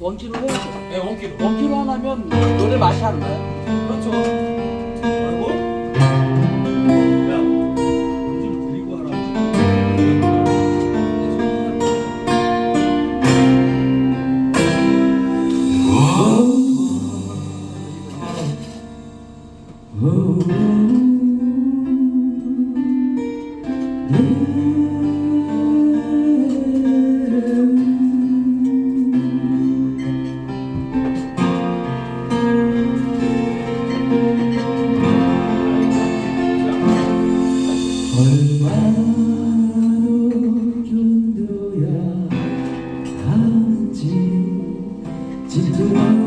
원키로 해야죠. 네, 원키로. 원키로 하나면 노래 맛이 안 나요. 그렇죠. 그리고 야, 좀 드리고 하라. to do.